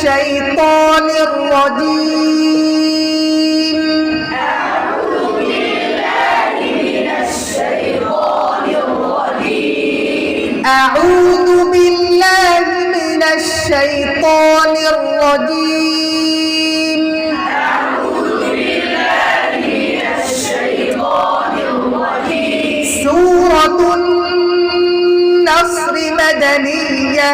الشيطان الرجيم. أعوذ بالله من الشيطان الرجيم. سورة النصر مدنية.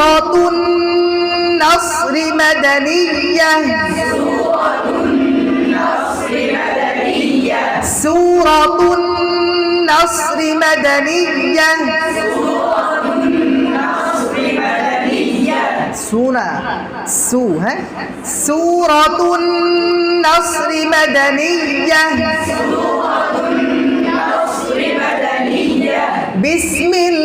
سورة النصر مدنية. سورة النصر مدنية. سونا سو ها؟ سورة النصر مدنية. بسم الله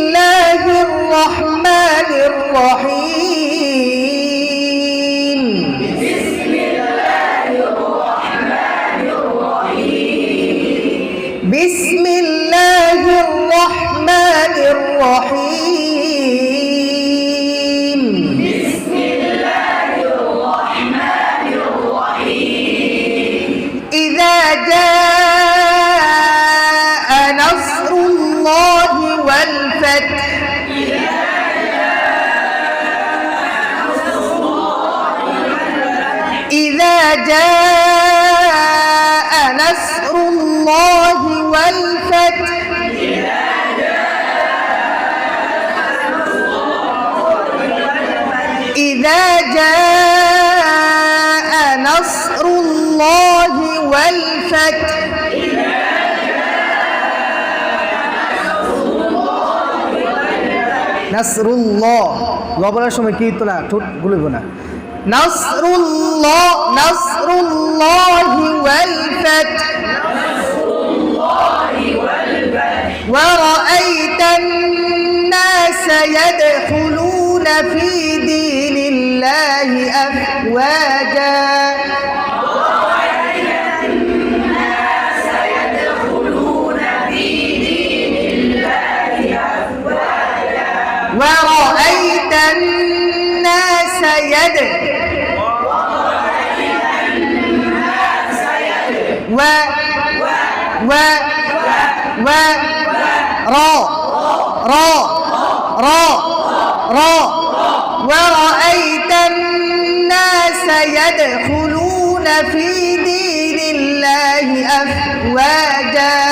الرحمن الرحيم. بسم الله الرحمن الرحيم. إذا جاء نصر الله والفتح. إذا جاء نصر الله والفتح إذا جاء نصر الله والفتح নাসরুল্লাহ ল বলার সময় কি তোলা ঠোঁট গুলিব না نصر الله نصر الله والفتح. نصر الله أفواجا ورأيت الناس يدخلون في دين الله أفواجا. ورأيت الناس يدخلون و و و را را را را ورأيت الناس يدخلون في دين الله أفواجا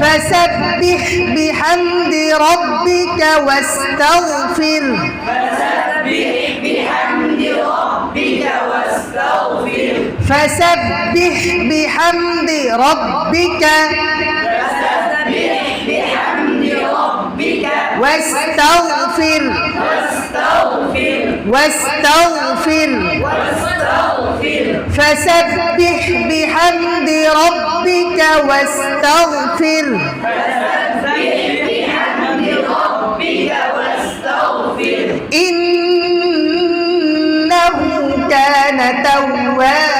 فسبح بحمد ربك واستغفر. فسبح بحمد ربك واستغفر. واستغفر فسبح بحمد ربك واستغفر. إنه كان توابا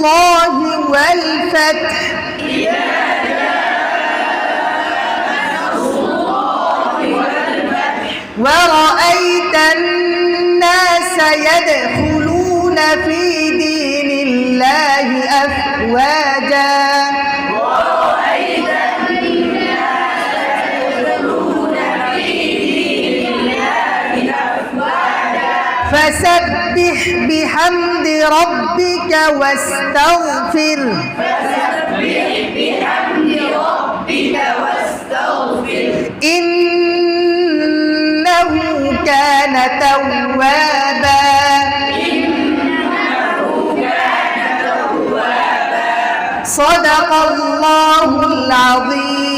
الله والفتح. ورأيت الناس يدخلون في دين الله أفواجا. فسبح بحمد ربك واستغفر. إنه كان توابا. صدق الله العظيم.